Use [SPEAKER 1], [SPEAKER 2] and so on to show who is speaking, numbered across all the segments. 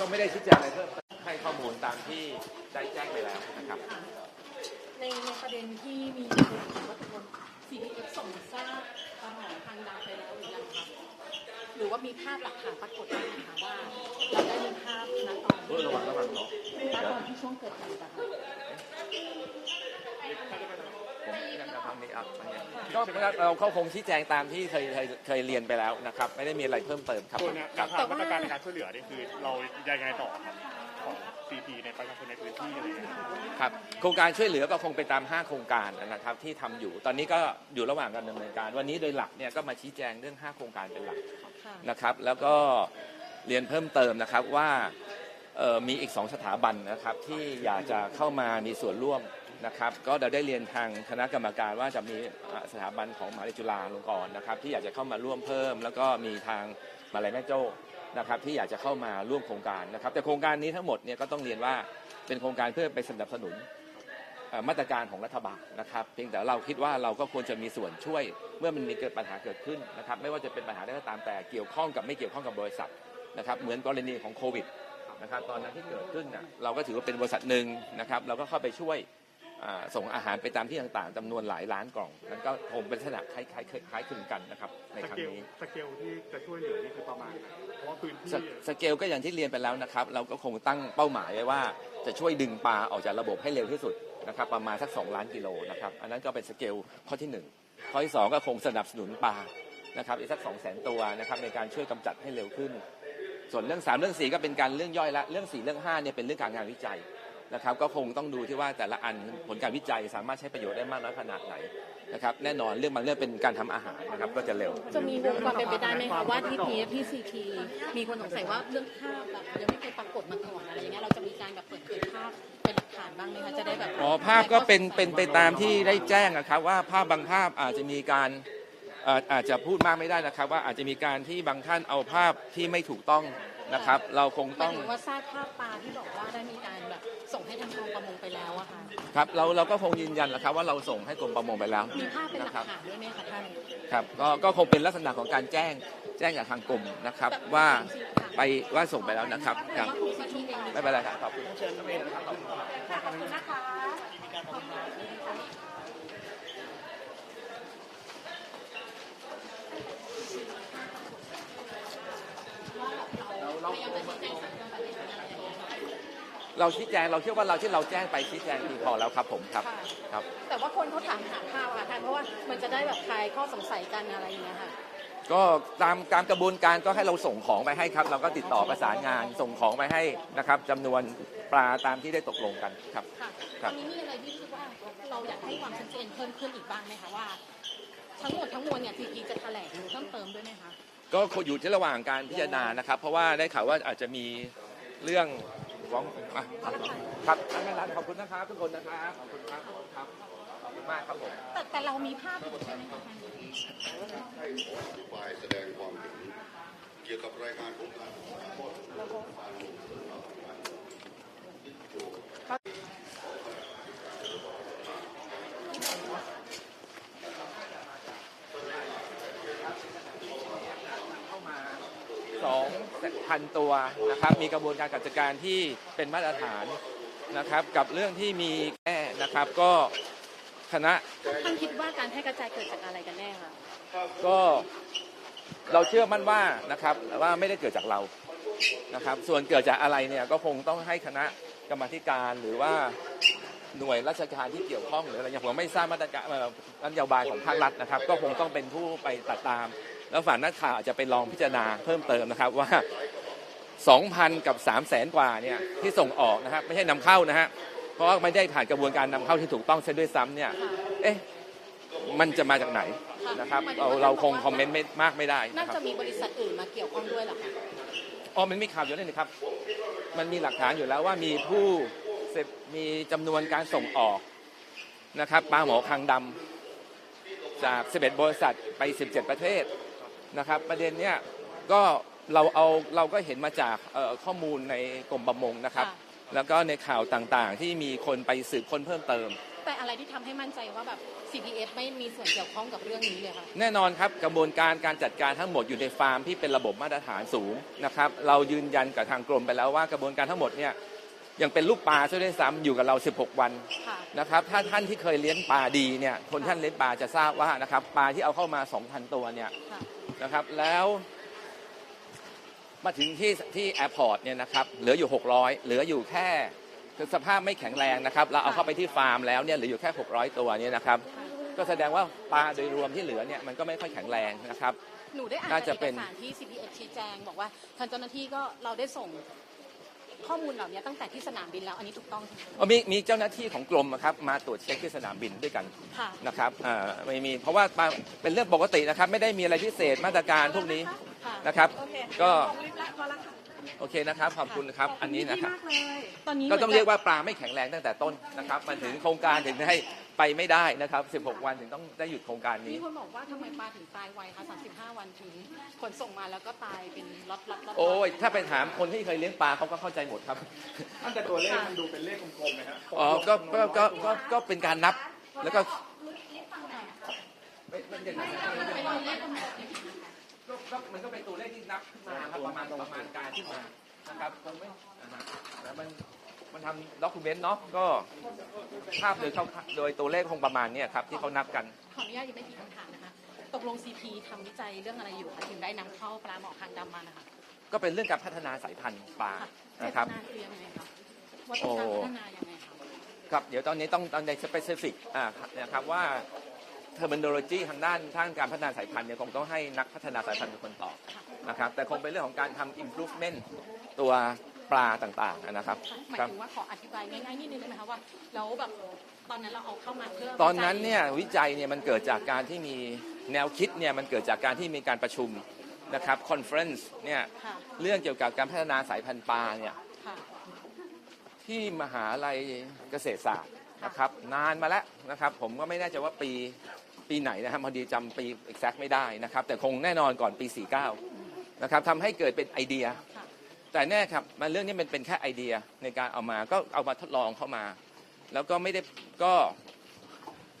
[SPEAKER 1] ก็ไม่ได้ชี้แจงอะไรเพิ่มให้ข้อมูลตามที่ได้แจ้งไปแล้วนะครับ
[SPEAKER 2] ในในประเด็นที่มีคนถามว่าตกลง CPF ส่งซากปลาหมอทางดาวไปแล้วหรือยังคะหรือว่ามีภาพหลักฐานปรากฏบ้างไหมคะว่าเราได้มีภาพณตอน
[SPEAKER 1] เออระวังระวังเนาะ
[SPEAKER 2] ณตอนที่ช่วงเกิดเหตุอะค่ะ
[SPEAKER 1] ผม ยังจะทำนี้อัพก็เป็นว่าเราเขาคงชี้แจงตามที่เคยเคยเคยเรียนไปแล้วนะครับ ไม่ได้มีอะไรเพิ่มเติมครับ
[SPEAKER 3] ตัวเนี้ย
[SPEAKER 1] ครับ
[SPEAKER 3] ทางมาตรการในการช่วยเหลือนี่คือเรายังไงต่อครับของ CP ในประชาชนในพื้นที่อะไรอย่างเงี้ย
[SPEAKER 1] ครับโครงการช่วยเหลือก็คงไปตาม 5 โครงการนะครับที่ทำอยู่ ตอนนี้ก็อยู่ระหว่างการดำเนินการ วันนี้โดยหลักเนี่ยก็มาชี้แจงเรื่อง 5 โครงการเป็นหลัก
[SPEAKER 2] ค่ะ
[SPEAKER 1] นะครับ แล้วก็เรียนเพิ่มเติมนะครับว่าเอ่อมีอีก 2 สถาบันนะครับที่อยากจะเข้ามามีส่วนร่วม นะครับก็เราได้เรียนทางคณะกรรมการว่าจะมีสถาบันของมหาวิทยาลัยจุฬาลงกรณ์นะครับ ที่อยากจะเข้ามาร่วมเพิ่ม แล้วก็มีทางมหาลัยแม่โจ้นะครับ ที่อยากจะเข้ามาร่วมโครงการนะครับ แต่โครงการนี้ทั้งหมดเนี่ยก็ต้องเรียนว่าเป็นโครงการเพื่อไปสนับสนุนมาตรการของรัฐบาลนะครับ เพียงแต่เราคิดว่าเราก็ควรจะมีส่วนช่วย เมื่อมันมีเกิดปัญหาเกิดขึ้นนะครับ ไม่ว่าจะเป็นปัญหาใดก็ตามแต่เกี่ยวข้องกับไม่เกี่ยวข้องกับบริษัทนะครับ เหมือนกรณีของโควิดนะครับ ตอนนั้นที่เกิดขึ้นน่ะเราก็ถือว่าเป็นบริษัทหนึ่งนะครับ เราก็เข้าไปช่วย ส่งอาหารไปตามที่ต่างๆจำนวนหลายล้านกล่องนั้นก็คงเป็นลักษณะคล้ายๆคล้ายคล้ายคลึงกันนะครับใน
[SPEAKER 3] ส
[SPEAKER 1] ครั้
[SPEAKER 3] เก
[SPEAKER 1] ง
[SPEAKER 3] ล
[SPEAKER 1] นี้
[SPEAKER 3] สเกลที่จะช่วยเหลือนี่คือประมาณไหนเพราะว่าพื้นที่
[SPEAKER 1] สสเกลก็อย่างที่เรียนไปแล้วนะครับ เราก็คงตั้งเป้าหมายไว้ว่าจะช่วยดึงปลาออกจากระบบให้เร็วที่สุดนะครับประมาณสัก 2 ล้านกิโลนะครับอันนั้นก็เป็นสเกลข้อที่ 1 ข้อที่ 2 ก็คงสนับสนุนปลานะครับอีกสัก 2 0 0 0 0 0 ตัวนะครับในการช่วยกำจัดให้เร็วขึ้น ส่วนเรื่อง 3 เรื่อง 4 ก็เป็นการเรื่องย่อยละเรื่อง 4 เรื่อง5เนี่ยเป็นเรื่องการงานวิจัย นะครับก็คงต้องดูที่ว่าแต่ละอันผลการวิจัยสามารถใช้ประโยชน์ได้มากน้อยขนาดไหนนะครับแน่นอนเรื่องบางเรื่องเป็นการทำอาหารนะครับก็จะเร็ว
[SPEAKER 2] จะมีวงความเป็นไปได้ไหมคะว่าที่ PF ที่ CT มีคนสงสัยว่าเรื่องภาพแบบยังไม่เคยปรากฏมาก่อนอะไรอย่างเงี้ยเราจะมีการแบบเปิดเผยภาพเป็นหลักฐานบ้างไหมคะจะได้แบบ
[SPEAKER 1] อ๋อภาพก็เป็นเป็นไปตามที่ได้แจ้งนะครับว่าภาพบางภาพอาจจะมีการเอ่ออาจจะพูดมากไม่ได้นะครับ ว่าอาจจะมีการที่บางท่านเอาภาพที่ไม่ถูกต้อง นะครับ เราคง
[SPEAKER 2] หมา
[SPEAKER 1] ต้
[SPEAKER 2] ย
[SPEAKER 1] อง
[SPEAKER 2] ถึงว่าทราบภาพปลาที่บอกว่าได้มีการแบบส่งให้ทางกรมประมงไปแล้วอะค่ะ
[SPEAKER 1] ครับเราเราก็คงยืนยันแหละครับว่าเราส่งให้กรมประมงไปแล้ว
[SPEAKER 2] มีภาพเป็นหลั
[SPEAKER 1] นะ
[SPEAKER 2] ก
[SPEAKER 1] ครับ
[SPEAKER 2] ฐานด้วยไหมคะท่าน
[SPEAKER 1] ครับก็ก็คงเป็นลักษณะของการแจ้งแจ้งจากทางกรมนะครับว่าไปว่าส่งไปแล้วนะครับครับ
[SPEAKER 2] ว่าคุณซีทีเอง
[SPEAKER 1] ไม่เป็นไรครับขอบคุณ
[SPEAKER 2] ขอบคุณนะคะ
[SPEAKER 1] เราชี้แจงเราเชื่อว่าเราที่เราแจ้งไปชี้แจงเพียงพอแล้วครับผมครับครับ
[SPEAKER 2] แต่ว่าคนเขาถามหาภาพอะค่ะท่านเพราะว่ามันจะได้แบบคลายข้อสงสัยกันอะไรอย่างเงี้ยค่ะ
[SPEAKER 1] ก็ตามตามกระบวนการก็ให้เราส่งของไปให้ครับ เราก็ติดต่อประสานงานส่งของไปให้นะครับจำนวนปลาตามที่ได้ตกลงกันครับ
[SPEAKER 2] ค่ะ
[SPEAKER 1] ครั
[SPEAKER 2] ต
[SPEAKER 1] บ
[SPEAKER 2] อนนี้มีอะไรที่คิดว่าเราอยากให้ความชัดเจนเพิ่มขึ้นอีกบ้างไหมคะว่า ทั้งหมดทั้งมวลเนี่ยทีทีจะแถลง
[SPEAKER 1] ก็อยู่ที่ระหว่างการพิจารณานะครับ เพราะว่าได้ข่าวว่าอาจจะมีเรื่องฟ้องอะครับท่านนั้นขอบคุณนะครับทุกคนนะครับขอบคุณครับครับขอบคุณมากครับผม
[SPEAKER 2] แต่แต่เรามีภาพอยู่ใช่ไหมคะท่าน
[SPEAKER 4] ฝ่ายแสดงความเห็นเกี่ยวกับรายงานของการ
[SPEAKER 1] สองพัน ตัวนะครับ มีกระบวนการจัดการที่เป็นมาตรฐานนะครับ กับเรื่องที่มีแก้นะครับก็คณะ
[SPEAKER 2] ท่านคิดว่าการให้กระจายเกิดจากอะไรกันแน่คะ
[SPEAKER 1] ก็เราเชื่อมั่นว่านะครับว่าไม่ได้เกิดจากเรานะครับ ส่วนเกิดจากอะไรเนี่ยก็คงต้องให้คณะกรรมาธิการหรือว่าหน่วยราชการที่เกี่ยวข้องหรืออะไรอย่างผมไม่ทราบมาตรการเอ่อนโยบายของภาครัฐนะครับ ก็คงต้องเป็นผู้ไปตัดตาม แล้วฝ่ายนักข่าวอาจจะไปลองพิจารณาเพิ่มเติมนะครับว่า 2,000 กับ 3 0 0แสนกว่าเนี่ยที่ส่งออกนะครับไม่ใช่นำเข้านะฮะเพราะว่าไม่ได้ผ่านกระบวนการนำเข้าที่ถูกต้องเสียด้วยซ้ำเนี่ยเอ๊ะมันจะมาจากไหนนะครับเราเราคงคอมเมนต์ไม่มากไม่ได้
[SPEAKER 2] น่า
[SPEAKER 1] นะครับ
[SPEAKER 2] จะมีบริษัทอื่นมาเกี่ยวข้องด้วยเหรอคะ
[SPEAKER 1] อ๋อมันมีข่าวอยู่แล้วนี่ครับ มันมีหลักฐานอยู่แล้วว่ามีผู้เสพมีจำนวนการส่งออกนะครับปลาหมอคางดำจาก 11 บริษัทไป 17 ประเทศ นะครับ ประเด็นเนี้ยก็เราเอาเราก็เห็นมาจากเอ่อข้อมูลในกรมประมงนะครับ แล้วก็ในข่าวต่างๆ ที่มีคนไปสืบค้นเพิ่มเติม
[SPEAKER 2] แต่อะไรที่ทำให้มั่นใจว่าแบบ CPF ไม่มีส่วนเกี่ยวข้องกับเรื่องนี้เลยค่ะ
[SPEAKER 1] แน่นอนครับกระบวนการการจัดการทั้งหมดอยู่ในฟาร์มที่เป็นระบบมาตรฐานสูงนะครับเรายืนยันกับทางกรมไปแล้วว่ากระบวนการทั้งหมดเนี่ยยังเป็นลูกปลาซะด้วยซ้ำอยู่กับเรา 16 วัน
[SPEAKER 2] ค่ะ
[SPEAKER 1] นะครับถ้าท่านที่เคยเลี้ยงปลาดีเนี่ยคนท่านเลี้ยงปลาจะทราบว่านะครับปลาที่เอาเข้ามา 2,000 ตัวเนี่ย
[SPEAKER 2] ค่ะ
[SPEAKER 1] นะครับ แล้วมาถึงที่ที่แอร์พอร์ตเนี่ยนะครับเหลืออยู่ 600 เหลืออยู่แค่คือสภาพไม่แข็งแรงนะครับ เราเอาเข้าไปที่ฟาร์มแล้วเนี่ยเหลืออยู่แค่ 600 ตัวเนี่ยนะครับ ก็แสดงว่าปลาโดยรวมที่เหลือเนี่ยมันก็ไม่ค่อยแข็งแรงนะครับ
[SPEAKER 2] หนูได้อ่าน
[SPEAKER 1] น่าจะ
[SPEAKER 2] จาก
[SPEAKER 1] เป็
[SPEAKER 2] เอนกสารที่ CPF ชี้แจง บอกว่าทางเจ้าหน้าที่ก็เราได้ส่ง ข้อมูลเหล่านี้ตั้งแต่ที่สนามบินแล้วอันนี้ถูกต้องใช่ไหม
[SPEAKER 1] มีมีเจ้าหน้าที่ของกรมอะครับมาตรวจเช็คที่สนามบินด้วยกัน
[SPEAKER 2] ค่ะ
[SPEAKER 1] นะครับอ่าไม่มีเพราะว่าปลาเป็นเรื่องปกตินะครับ ไม่ได้มีอะไรพิเศษมาตรการพวกนี้
[SPEAKER 2] ค่ะ
[SPEAKER 1] นะครับ
[SPEAKER 2] โอเค
[SPEAKER 1] ก็
[SPEAKER 2] ขอบคุณพอแล้วค่ะ
[SPEAKER 1] โอเคนะครับ ขอบคุณนะครับ อันนี้นะครับ
[SPEAKER 2] มากเลยตอนนี้
[SPEAKER 1] ก็ต้อง
[SPEAKER 2] หมืน
[SPEAKER 1] เรียกว่าปลาไม่แข็งแรงตั้งแต่ต้นนะครับ มันถึงโครงการถึงได้ไปไม่ได้นะครับ 16 วันถึงต้องได้หยุดโครงการนี้
[SPEAKER 2] มีคนบอกว่าทำไมปลาถึงตายไวคะ 35 วันถึงขนส่งมาแล้วก็ตายเป็นล็อตล็อตล็อต
[SPEAKER 1] โอ้ย ถ้าไปถามคนที่เคยเลี้ยงปลาเขาก็เข้าใจหมดครับ
[SPEAKER 3] ตั้งแต่ตัวเลขมันดูเป็นเลขกลมๆไหมฮะ
[SPEAKER 1] อ๋อ ก็ก็ก็ก็ก็เป็นการนับ แล้วก็ไม่ไม่ใช่ก็ก็มันก็เป็นตัวเลขที่นับขึ้นมาครับประมาณประมาณการ ขึ้นมานะครับคงไม่นะฮะแล้วมันมันทำด็อกิเมนต์เนาะก็ภาพโดยเขาโดยตัวเลขคงประมาณเนี้ยครับที่เขานับกัน
[SPEAKER 2] ขออนุญาตยังไม่กี่คำถามนะคะ ตกลง CP ทำวิจัยเรื่องอะไรอยู่คะถึงได้นำเข้าปลาหมอคางดำมานะคะ
[SPEAKER 1] ก็เป็นเรื่องการพัฒนาสายพันธุ์ปลา
[SPEAKER 2] ค่ะ
[SPEAKER 1] นะครับ
[SPEAKER 2] เจตนาคือยังไงคะว่าต้องการพัฒนายังไงคะ
[SPEAKER 1] ครับเดี๋ยวตอนนี้ต้องต้องใน specific อ่านะครับว่า terminology ทางด้านทางการพัฒนาสายพันธุ์เนี่ยคงต้องให้นักพัฒนาสายพันธุ์เป็นคนตอบ นะครับแต่คงเป็นเรื่องของการทำ improvement ตัวปลาต่างๆนะครับ
[SPEAKER 2] หมาย
[SPEAKER 1] ครับ
[SPEAKER 2] ถึงว่าขออธิบายง่ายๆนิดนึงได้ไหมคะว่าแล้วแบบตอนนั้นเราเอาเข้ามาเพื่อ
[SPEAKER 1] ตอนนั้นเนี่ยวิจัยเนี่ยมันเกิดจากการที่มีแนวคิดเนี่ยมันเกิดจากการที่มีการประชุมนะครับ conference เนี่ย
[SPEAKER 2] ค่ะ
[SPEAKER 1] เรื่องเกี่ยวกับการพัฒนาสายพันธุ์ปลาเนี่ย
[SPEAKER 2] ค่ะ
[SPEAKER 1] ที่มหาลัยเกษตรศาสตร์นะครับนานมาแล้วนะครับผมก็ไม่แน่ใจว่าปีปีไหนนะครับพอดีจำปี exact ไม่ได้นะครับแต่คงแน่นอนก่อนปี 49 นะครับทำให้เกิดเป็นไอเดีย
[SPEAKER 2] ค่ะ
[SPEAKER 1] แต่แน่ครับมันเรื่องนี้มันเป็นแค่ไอเดียในการเอามาก็เอามาทดลองเข้ามา แล้วก็ไม่ได้ก็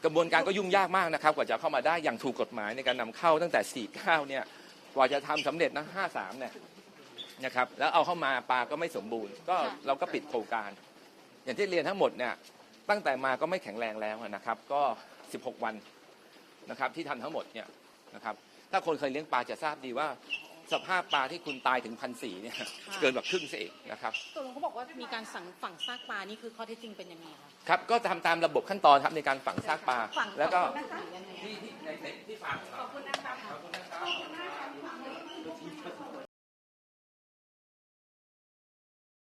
[SPEAKER 1] กระบวนการก็ยุ่งยากมากนะครับ กว่าจะเข้ามาได้อย่างถูกกฎหมายในการนำเข้าตั้งแต่ 49 เนี่ยกว่าจะทำสำเร็จนะ 53 เนี่ยนะครับแล้วเอาเข้ามาปลาก็ไม่สมบูรณ์ ก็
[SPEAKER 2] ค่ะ
[SPEAKER 1] เราก็ปิดโครงการ อย่างที่เรียนทั้งหมดเนี่ยตั้งแต่มาก็ไม่แข็งแรงแล้วนะครับ ก็ 16 วันนะครับที่ทำทั้งหมดเนี่ยนะครับถ้าคนเคยเลี้ยงปลาจะทราบดีว่า สภาพปลาที่คุณตายถึงพันสี่เนี่ยเกินแบบครึ่งเสียอีกนะครับ
[SPEAKER 2] ตกลงเขาบอกว่ามีการสั่งฝังซากปลานี่คือข้อเท็จจริงเป็นยังไงคะ
[SPEAKER 1] ครับก็ทำตามระบบขั้นตอนครับในการฝังซากปลา แล้วก็
[SPEAKER 2] ที่ในที่ฝา
[SPEAKER 1] กขอบคุณนะครับ